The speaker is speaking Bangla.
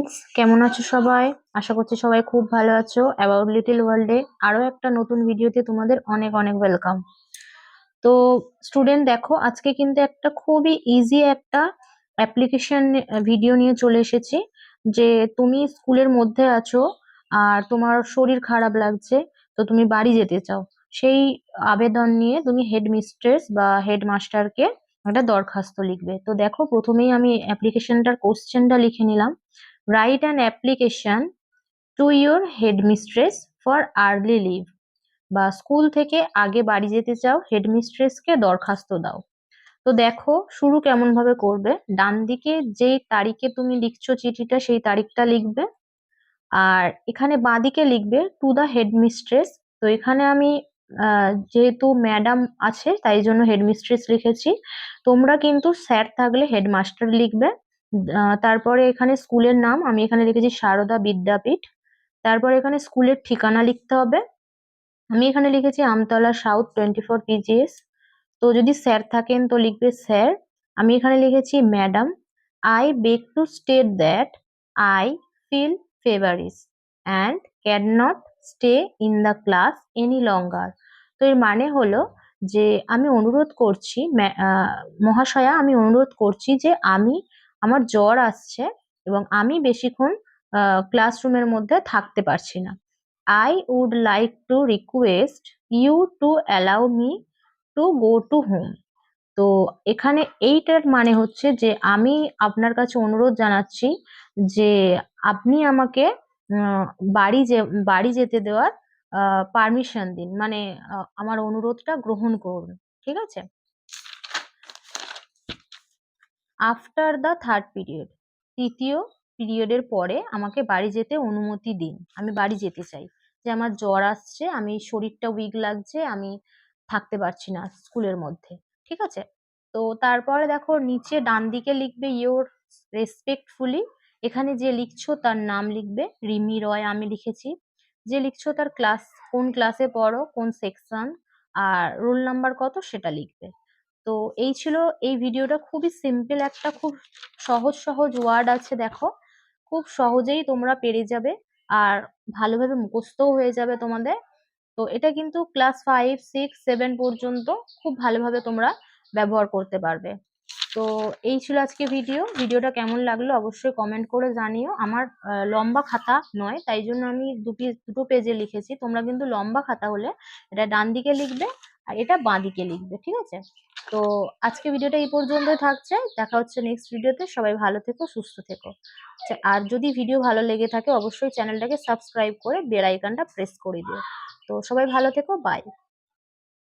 ফ্রেন্ডস কেমন আছো সবাই? আশা করছি সবাই খুব ভালো আছো। অ্যাবাউট লিটল ওয়ার্ল্ডে আরও একটা নতুন ভিডিওতে তোমাদের অনেক অনেক ওয়েলকাম তো স্টুডেন্ট দেখো, আজকে কিন্তু একটা খুবই ইজি একটা অ্যাপ্লিকেশন ভিডিও নিয়ে চলে এসেছি, যে তুমি স্কুলের মধ্যে আছো আর তোমার শরীর খারাপ লাগছে, তো তুমি বাড়ি যেতে চাও। সেই আবেদন নিয়ে তুমি হেড মিস্ট্রেস বা হেড মাস্টারকে একটা দরখাস্ত লিখবে। তো দেখো, প্রথমেই আমি অ্যাপ্লিকেশনটার কোশ্চেনটা লিখে নিলাম। An application to your headmistress for early leave বা স্কুল থেকে আগে বাড়ি যেতে চাও হেড মিস্ট্রেসকে দরখাস্ত দাও। তো দেখো শুরু কেমন ভাবে করবে। ডান দিকে যেই তারিখে তুমি লিখছো চিঠিটা, সেই তারিখটা লিখবে। আর এখানে বাঁদিকে লিখবে টু দ্য হেড মিস্ট্রেস তো এখানে আমি যেহেতু ম্যাডাম আছে, তাই জন্য হেডমিস্ট্রেস লিখেছি। তোমরা কিন্তু স্যার থাকলে হেডমাস্টার লিখবে। তারপরে এখানে স্কুলের নাম, আমি এখানে লিখেছি সারদা বিদ্যাপীঠ। তারপর এখানে স্কুলের ঠিকানা লিখতে হবে। আমি এখানে লিখেছি Amtala south twenty four PGS তো যদি স্যার থাকেন তো লিখবে স্যার। আমি এখানে লিখেছি madam. I beg to state that I feel feverish and cannot stay in the class any longer. তো এর মানে হলো যে আমি অনুরোধ করছি মহাশয়া, আমি অনুরোধ করছি যে আমি আমার জ্বর আসছে এবং আমি বেশিক্ষণ ক্লাসরুমের মধ্যে থাকতে পারছি না। I would like to request you to allow me to go to home তো এখানে এইটার মানে হচ্ছে যে, আমি আপনার কাছে অনুরোধ জানাচ্ছি যে, আপনি আমাকে বাড়ি যে, বাড়ি যেতে দেওয়ার পারমিশন দিন। মানে আমার অনুরোধটা গ্রহণ করুন। ঠিক আছে? আফটার দ্য থার্ড পিরিয়ড তৃতীয় পিরিয়ডের পরে আমাকে বাড়ি যেতে অনুমতি দিন। আমি বাড়ি যেতে চাই। যে আমার জ্বর আসছে, আমি শরীরটা উইক লাগছে, আমি থাকতে পারছি না স্কুলের মধ্যে। ঠিক আছে? তো তারপরে দেখো নিচে ডান দিকে লিখবে ইওর রেসপেক্টফুলি এখানে যে লিখছো তার নাম লিখবে রিমি রয়, আমি লিখেছি। যে লিখছো তার ক্লাস কোন ক্লাসে পড়ো, কোন সেকশন আর রোল নাম্বার কত সেটা লিখবে। তো এই ছিল এই ভিডিওটা। খুবই সিম্পল একটা, খুব সহজ সহজ ওয়ার্ড আছে দেখো। খুব সহজেই তোমরা পেরে যাবে আর ভালোভাবে মুখস্থও হয়ে যাবে তোমাদের। তো এটা কিন্তু ক্লাস ফাইভ সিক্স সেভেন পর্যন্ত খুব ভালোভাবে তোমরা ব্যবহার করতে পারবে। তো এই ছিল আজকে ভিডিও ভিডিওটা কেমন লাগল অবশ্যই কমেন্ট করে জানিও। আমার লম্বা খাতা নয়, তাই জন্য আমি দুটি, দুটো পেজে লিখেছি। তোমরা কিন্তু লম্বা খাতা হলে এটা ডান দিকে লিখবে আর এটা বাঁ দিকে লিখবে ঠিক আছে? তো আজকে ভিডিওটা এই পর্যন্তই থাকছে। দেখা হচ্ছে নেক্সট ভিডিওতে। সবাই ভালো থেকো সুস্থ থেকো। আচ্ছা, আর যদি ভিডিও ভালো লেগে থাকে অবশ্যই চ্যানেলটাকে সাবস্ক্রাইব করে বেল প্রেস করে দিও। তো সবাই ভালো থেকো বাই